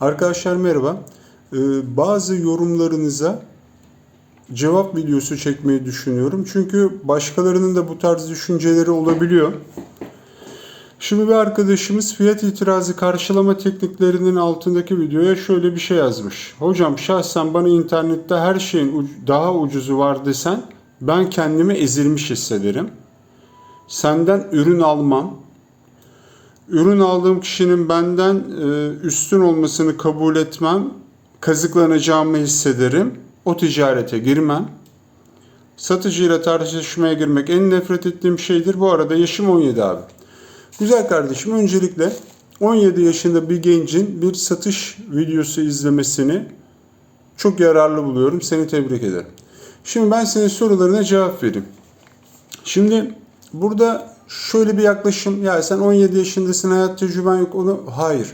Arkadaşlar merhaba. Ee, bazı yorumlarınıza cevap videosu çekmeyi düşünüyorum. Çünkü başkalarının da bu tarz düşünceleri olabiliyor. Şimdi bir arkadaşımız fiyat itirazı karşılama tekniklerinin altındaki videoya şöyle bir şey yazmış. Hocam şahsen bana internette her şeyin daha ucuzu var desen ben kendimi ezilmiş hissederim. Senden ürün almam, ürün aldığım kişinin benden e, üstün olmasını kabul etmem, kazıklanacağımı hissederim. O ticarete girmem. Satıcıyla tartışmaya girmek en nefret ettiğim şeydir. Bu arada yaşım 17 abi. Güzel kardeşim öncelikle 17 yaşında bir gencin bir satış videosu izlemesini çok yararlı buluyorum. Seni tebrik ederim. Şimdi ben senin sorularına cevap vereyim. Şimdi burada şöyle bir yaklaşım. Ya sen 17 yaşındasın hayat tecrüben yok. Onu hayır.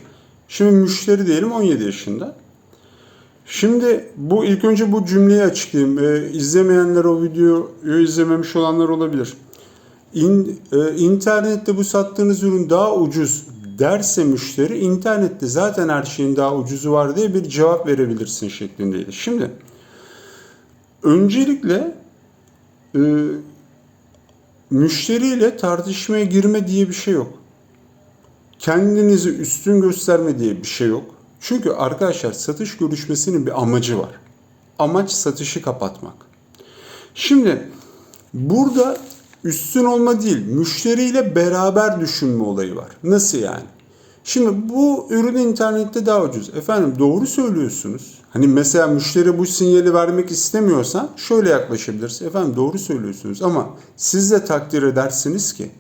Şimdi müşteri diyelim 17 yaşında. Şimdi bu ilk önce bu cümleyi açıklayayım. Ee, izlemeyenler o videoyu izlememiş olanlar olabilir. İn, e, internette bu sattığınız ürün daha ucuz derse müşteri internette zaten her şeyin daha ucuzu var diye bir cevap verebilirsin şeklindeydi. Şimdi öncelikle e, müşteriyle tartışmaya girme diye bir şey yok. Kendinizi üstün gösterme diye bir şey yok. Çünkü arkadaşlar satış görüşmesinin bir amacı var. Amaç satışı kapatmak. Şimdi burada üstün olma değil, müşteriyle beraber düşünme olayı var. Nasıl yani? Şimdi bu ürün internette daha ucuz. Efendim doğru söylüyorsunuz. Hani mesela müşteri bu sinyali vermek istemiyorsa şöyle yaklaşabiliriz. Efendim doğru söylüyorsunuz ama siz de takdir edersiniz ki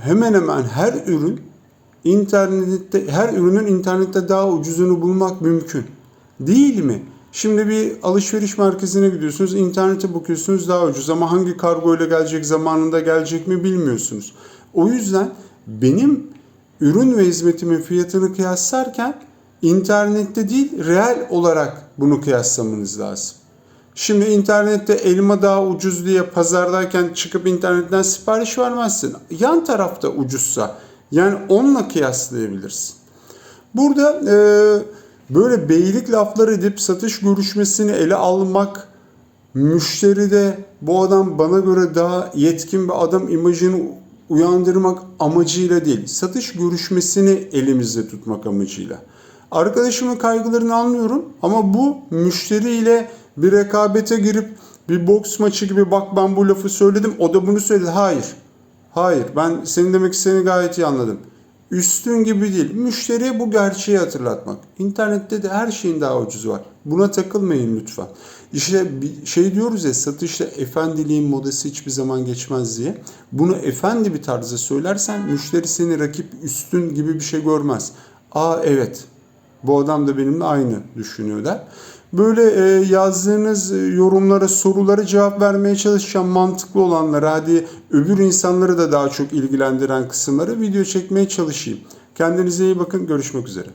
hemen hemen her ürün internette her ürünün internette daha ucuzunu bulmak mümkün. Değil mi? Şimdi bir alışveriş merkezine gidiyorsunuz, internete bakıyorsunuz daha ucuz ama hangi kargo ile gelecek, zamanında gelecek mi bilmiyorsunuz. O yüzden benim ürün ve hizmetimin fiyatını kıyaslarken internette değil, reel olarak bunu kıyaslamanız lazım. Şimdi internette elma daha ucuz diye pazardayken çıkıp internetten sipariş vermezsin. Yan tarafta ucuzsa yani onunla kıyaslayabilirsin. Burada e, böyle beylik laflar edip satış görüşmesini ele almak, müşteride bu adam bana göre daha yetkin bir adam imajını uyandırmak amacıyla değil, satış görüşmesini elimizde tutmak amacıyla. Arkadaşımın kaygılarını anlıyorum ama bu müşteriyle bir rekabete girip bir boks maçı gibi bak ben bu lafı söyledim o da bunu söyledi. Hayır. Hayır. Ben senin demek istediğini gayet iyi anladım. Üstün gibi değil. Müşteriye bu gerçeği hatırlatmak. İnternette de her şeyin daha ucuzu var. Buna takılmayın lütfen. İşte şey diyoruz ya satışta efendiliğin modası hiçbir zaman geçmez diye. Bunu efendi bir tarzda söylersen müşteri seni rakip üstün gibi bir şey görmez. Aa evet bu adam da benimle aynı düşünüyor der. Böyle e, yazdığınız e, yorumlara, sorulara cevap vermeye çalışacağım. Mantıklı olanlara, hadi öbür insanları da daha çok ilgilendiren kısımları video çekmeye çalışayım. Kendinize iyi bakın. Görüşmek üzere.